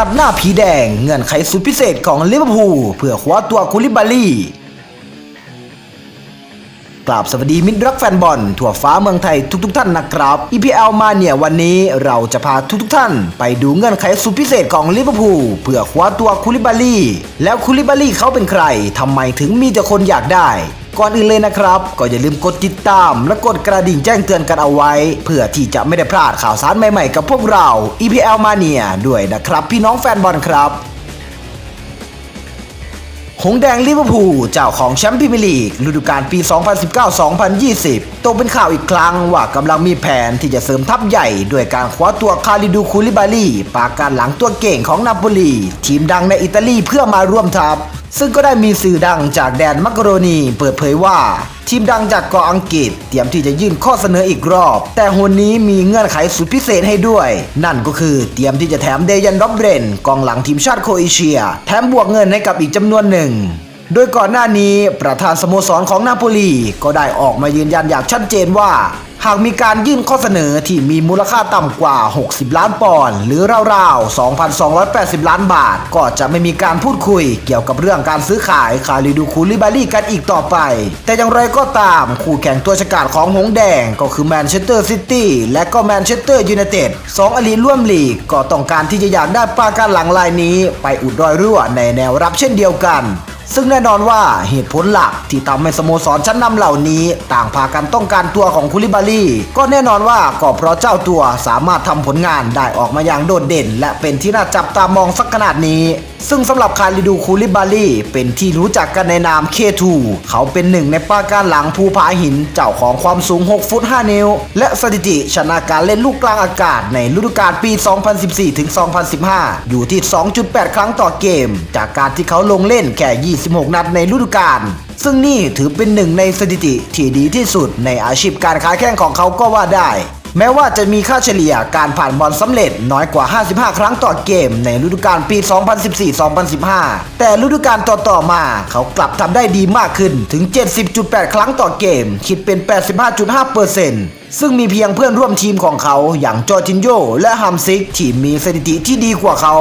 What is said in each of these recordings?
ตัดหน้าผีแดงเงื่อนไขสุดพิเศษของลิเวอร์พูลเพื่อคว้าตัวคูลิบาลีกราบสวัสดีมิตรรักแฟนบอล ทั่วฟ้าเมืองไทยทุกๆทท่านนะครับ EPL มาเนี่ยวันนี้เราจะพาทุกๆท่าน ไปดูเงื่อนไขสุดพิเศษของลิเวอร์พูลเพื่อคว้าตัวคูลิบาลีแล้วคูลิบาลีเขาเป็นใครทำไมถึงมีแต่คนอยากได้ ก่อนอื่นเลยนะครับ ก็อย่าลืมกดติดตาม และกดกระดิ่งแจ้งเตือนกันเอาไว้ เพื่อที่จะไม่ได้พลาดข่าวสารใหม่ๆกับพวกเรา EPL Mania ด้วยนะครับ พี่น้องแฟนบอลครับหงแดงลิเวอร์พูลเจ้าของแชมป์พรีเมียร์ลีกฤดูกาลปี 2019-2020 ตกเป็นข่าวอีกครั้งว่ากำลังมีแผนที่จะเสริมทัพใหญ่ ด้วยการคว้าตัวคาริดูคูลิบาลีปราการหลังตัวเก่งของนาโปลี ทีมดังในอิตาลีเพื่อมาร่วมทัพ ซึ่งก็ได้มีสื่อดังจากแดนมักกะโรนีเปิดเผยว่า ทีมดังจากเกาะอังกฤษ เตรียมที่จะยื่นข้อเสนออีกรอบ แต่หนนี้มีเงื่อนไขสุดพิเศษให้ด้วย นั่นก็คือเตรียมที่จะแถมเดยันร็อบเรนกองหลังทีมชาติโครเอเชีย แถมบวกเงินให้กับอีกจำนวนหนึ่งโดยก่อนหน้านี้ประธานสโมสรของนาโปลีก็ได้ออกมายืนยันอย่างชัดเจนว่า หากมีการยื่นข้อเสนอที่มีมูลค่าต่ำกว่า 60 ล้านปอนด์หรือราวๆ 2,280 ล้านบาท ก็จะไม่มีการพูดคุยเกี่ยวกับเรื่องการซื้อขายคาริดูคูลิบาลีกันอีกต่อไป แต่อย่างไรก็ตามคู่แข่งตัวฉกาจของหงแดงก็คือแมนเชสเตอร์ซิตี้และก็แมนเชสเตอร์ยูไนเต็ดสองอลีร่วมลีกก็ต้องการที่จะอยากได้ปราการหลังลายนี้ ไปอุดรอยรั่วในแนวรับเช่นเดียวกัน ซึ่งแน่นอนว่าเหตุผลหลักที่ทำให้สโมสรชั้นนำเหล่านี้ ต่างพากันต้องการตัวของคุลิบาลีก็แน่นอนว่าก็เพราะเจ้าตัวสามารถทำผลงานได้ออกมาอย่างโดดเด่น และเป็นที่น่าจับตามองสักขนาดนี้ ซึ่งสำหรับคาริดูคูลิบาลีเป็นที่รู้จักกันในนาม K2 เขาเป็นหนึ่งในป้าการหลังภูผาหินเจ้าของความสูง 6 ฟุต 5 นิ้ว และสถิติชนะการเล่นลูกกลางอากาศในฤดูกาลปี 2014-2015 อยู่ที่ 2.8 ครั้งต่อเกม จากการที่เขาลงเล่นแค่26นัดในฤดูกาล ซึ่งนี่ถือเป็นหนึ่งในสถิติที่ดีที่สุดในอาชีพการค้าแข่งของเขาก็ว่าได้ แม้ว่าจะมีค่าเฉลี่ยการผ่านบอลสำเร็จน้อยกว่า 55 ครั้งต่อเกมในฤดูกาลปี 2014-2015 แต่ฤดูกาลต่อๆมาเขากลับทำได้ดีมากขึ้นถึง 70.8 ครั้งต่อเกม คิดเป็น 85.5%ซึ่งมีเพียงเพื่อนร่วมทีมของเขาอย่างจอร์จินโยและฮัมซิกที่มีสถิติที่ดีกว่าเขา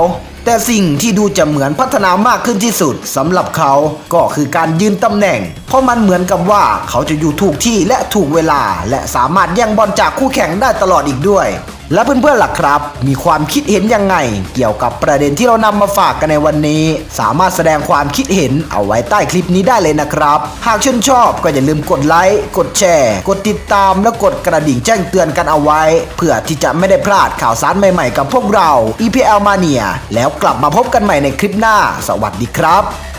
แต่สิ่งที่ดูจะเหมือนพัฒนามากขึ้นที่สุดสำหรับเขาก็คือการยืนตำแหน่ง เพราะมันเหมือนกับว่าเขาจะอยู่ถูกที่และถูกเวลา และสามารถแย่งบอลจากคู่แข่งได้ตลอดอีกด้วย และเพื่อนๆล่ะครับ มีความคิดเห็นยังไง เกี่ยวกับประเด็นที่เรานำมาฝากกันในวันนี้ สามารถแสดงความคิดเห็นเอาไว้ใต้คลิปนี้ได้เลยนะครับ หากชื่นชอบก็อย่าลืมกดไลค์ กดแชร์ กดติดตามและกดกระดิ่งแจ้งเตือนกันเอาไว้ เพื่อที่จะไม่ได้พลาดข่าวสารใหม่ๆกับพวกเรา EPL Mania แล้วกลับมาพบกันใหม่ในคลิปหน้า สวัสดีครับ